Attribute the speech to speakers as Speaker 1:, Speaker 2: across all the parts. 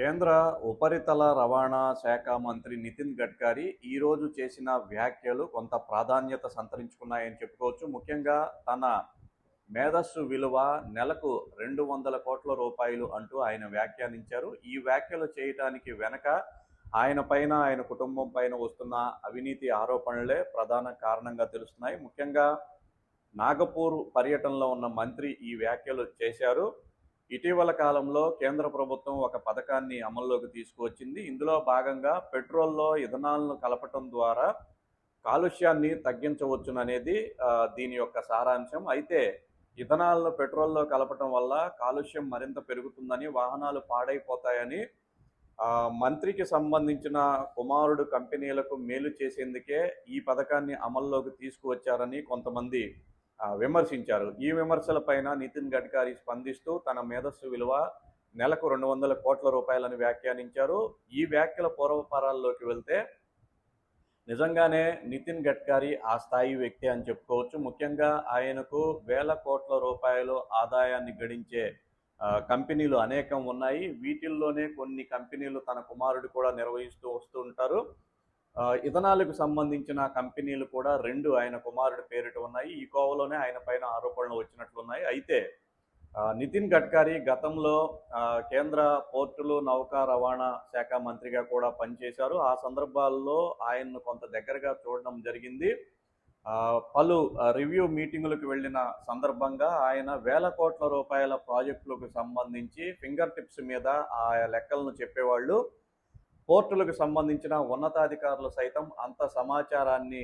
Speaker 1: కేంద్ర ఉపరితల రవాణా శాఖ మంత్రి నితిన్ గడ్కరీ ఈరోజు చేసిన వ్యాఖ్యలు కొంత ప్రాధాన్యత సంతరించుకున్నాయని చెప్పుకోవచ్చు. ముఖ్యంగా తన మేధస్సు విలువ నెలకు రెండు వందల కోట్ల రూపాయలు అంటూ ఆయన వ్యాఖ్యానించారు. ఈ వ్యాఖ్యలు చేయటానికి వెనక ఆయన పైన ఆయన కుటుంబం పైన వస్తున్న అవినీతి ఆరోపణలే ప్రధాన కారణంగా తెలుస్తున్నాయి. ముఖ్యంగా నాగపూర్ పర్యటనలో ఉన్న మంత్రి ఈ వ్యాఖ్యలు చేశారు. ఇటీవల కాలంలో కేంద్ర ప్రభుత్వం ఒక పథకాన్ని అమల్లోకి తీసుకువచ్చింది. ఇందులో భాగంగా పెట్రోల్లో ఇథనాల్ను కలపటం ద్వారా కాలుష్యాన్ని తగ్గించవచ్చుననేది దీని యొక్క సారాంశం. అయితే ఇథనాల్ను పెట్రోల్లో కలపటం వల్ల కాలుష్యం మరింత పెరుగుతుందని వాహనాలు పాడైపోతాయని మంత్రికి సంబంధించిన కుమారుడు కంపెనీలకు మేలు చేసేందుకే ఈ పథకాన్ని అమల్లోకి తీసుకువచ్చారని కొంతమంది విమర్శించారు. ఈ విమర్శలపైన నితిన్ గడ్కరీ స్పందిస్తూ తన మేధస్సు విలువ నెలకు రెండు వందల కోట్ల రూపాయలని వ్యాఖ్యానించారు. ఈ వ్యాఖ్యల పూర్వపరాల్లోకి వెళ్తే నిజంగానే నితిన్ గడ్కరీ ఆ స్థాయి వ్యక్తి అని చెప్పుకోవచ్చు. ముఖ్యంగా ఆయనకు వేల కోట్ల రూపాయలు ఆదాయాన్ని గడించే కంపెనీలు అనేకం ఉన్నాయి. వీటిల్లోనే కొన్ని కంపెనీలు తన కుమారుడు కూడా నిర్వహిస్తూ వస్తూ ఉంటారు. ఇథనాలకు సంబంధించిన కంపెనీలు కూడా రెండు ఆయన కుమారుడి పేరిట ఉన్నాయి. ఈ కోవలోనే ఆయన పైన ఆరోపణలు వచ్చినట్లున్నాయి. అయితే నితిన్ గడ్కరీ గతంలో కేంద్ర పోర్టులు నౌకా రవాణా శాఖ మంత్రిగా కూడా పనిచేశారు. ఆ సందర్భాల్లో ఆయన్ను కొంత దగ్గరగా చూడడం జరిగింది. పలు రివ్యూ మీటింగులకు వెళ్ళిన సందర్భంగా ఆయన వేల కోట్ల రూపాయల ప్రాజెక్టులకు సంబంధించి ఫింగర్ టిప్స్ మీద ఆ లెక్కలను చెప్పేవాళ్ళు. పోర్టులకు సంబంధించిన ఉన్నతాధికారులు సైతం అంత సమాచారాన్ని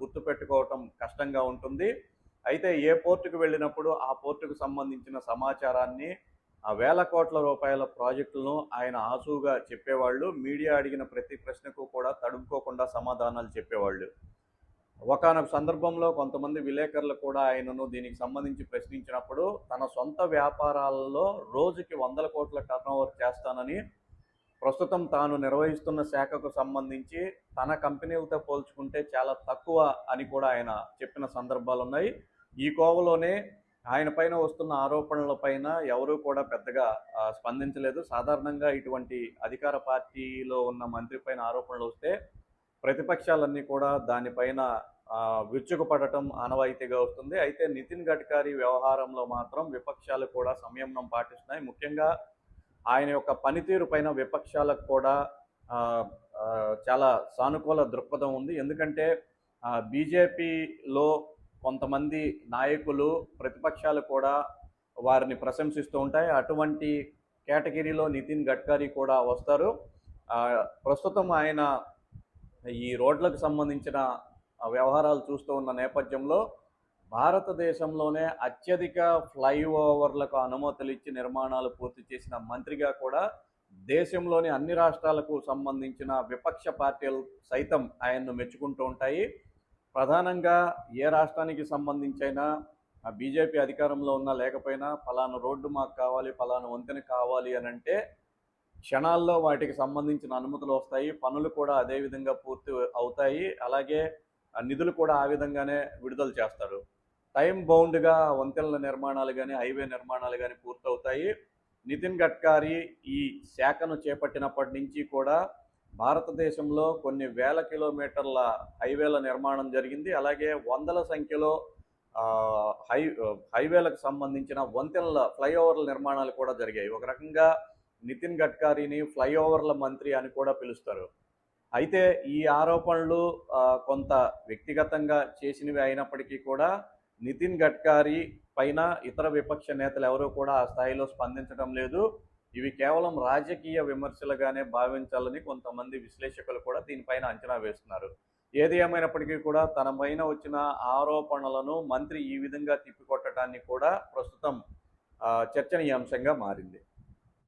Speaker 1: గుర్తుపెట్టుకోవటం కష్టంగా ఉంటుంది. అయితే ఏ పోర్టుకు వెళ్ళినప్పుడు ఆ పోర్టుకు సంబంధించిన సమాచారాన్ని ఆ వేల కోట్ల రూపాయల ప్రాజెక్టులను ఆయన ఆసుగా చెప్పేవాళ్ళు మీడియా అడిగిన ప్రతి ప్రశ్నకు కూడా తడుముకోకుండా సమాధానాలు చెప్పేవాళ్ళు. ఒకనొక సందర్భంలో కొంతమంది విలేకరులు కూడా ఆయనను దీనికి సంబంధించి ప్రశ్నించినప్పుడు తన సొంత వ్యాపారాలలో రోజుకి వందల కోట్ల టర్నోవర్ చేస్తానని ప్రస్తుతం తాను నిర్వహిస్తున్న శాఖకు సంబంధించి తన కంపెనీలతో పోల్చుకుంటే చాలా తక్కువ అని కూడా ఆయన చెప్పిన సందర్భాలు ఉన్నాయి. ఈ కోవలోనే ఆయన పైన వస్తున్న ఆరోపణల పైన ఎవరూ కూడా పెద్దగా స్పందించలేదు. సాధారణంగా ఇటువంటి అధికార పార్టీలో ఉన్న మంత్రి పైన ఆరోపణలు వస్తే ప్రతిపక్షాలన్నీ కూడా దానిపైన ఆ, విరుచుకుపడటం ఆనవాయితీగా వస్తుంది. అయితే నితిన్ గడ్కరీ వ్యవహారంలో మాత్రం విపక్షాలు కూడా సంయమనం పాటిస్తున్నాయి. ముఖ్యంగా ఆయన యొక్క పనితీరు పైన విపక్షాలకు కూడా చాలా సానుకూల దృక్పథం ఉంది. ఎందుకంటే బీజేపీలో కొంతమంది నాయకులు ప్రతిపక్షాలు కూడా వారిని ప్రశంసిస్తూ ఉంటాయి. అటువంటి కేటగిరీలో నితిన్ గడ్కరీ కూడా వస్తారు. ప్రస్తుతం ఆయన ఈ రోడ్లకు సంబంధించిన వ్యవహారాలు చూస్తూ ఉన్న నేపథ్యంలో భారతదేశంలోనే అత్యధిక ఫ్లైఓవర్లకు అనుమతులు ఇచ్చి నిర్మాణాలు పూర్తి చేసిన మంత్రిగా కూడా దేశంలోని అన్ని రాష్ట్రాలకు సంబంధించిన విపక్ష పార్టీలు సైతం ఆయన్ను మెచ్చుకుంటూ ఉంటాయి. ప్రధానంగా ఏ రాష్ట్రానికి సంబంధించైనా బీజేపీ అధికారంలో ఉన్నా లేకపోయినా ఫలానా రోడ్డు మాకు కావాలి ఫలానా వంతెన కావాలి అని అంటే క్షణాల్లో వాటికి సంబంధించిన అనుమతులు వస్తాయి. పనులు కూడా అదే విధంగా పూర్తి అవుతాయి. అలాగే నిధులు కూడా ఆ విధంగానే విడుదల చేస్తారు. టైం బౌండ్గా వంతెనల నిర్మాణాలు కానీ హైవే నిర్మాణాలు కానీ పూర్తవుతాయి. నితిన్ గడ్కరీ ఈ శాఖను చేపట్టినప్పటి నుంచి కూడా భారతదేశంలో కొన్ని వేల కిలోమీటర్ల హైవేల నిర్మాణం జరిగింది. అలాగే వందల సంఖ్యలో హై హైవేలకు సంబంధించిన వంతెనల ఫ్లైఓవర్ల నిర్మాణాలు కూడా జరిగాయి. ఒక రకంగా నితిన్ గడ్కరీని ఫ్లైఓవర్ల మంత్రి అని కూడా పిలుస్తారు. అయితే ఈ ఆరోపణలు కొంత వ్యక్తిగతంగా చేసినవి అయినప్పటికీ కూడా నితిన్ గడ్కరీ పైన ఇతర విపక్ష నేతలు ఎవరూ కూడా ఆ స్థాయిలో స్పందించడం లేదు. ఇవి కేవలం రాజకీయ విమర్శలుగానే భావించాలని కొంతమంది విశ్లేషకులు కూడా దీనిపైన అంచనా వేస్తున్నారు. ఏది ఏమైనప్పటికీ కూడా తన పైన వచ్చిన ఆరోపణలను మంత్రి ఈ విధంగా తిప్పికొట్టడాన్ని కూడా ప్రస్తుతం చర్చనీయాంశంగా మారింది.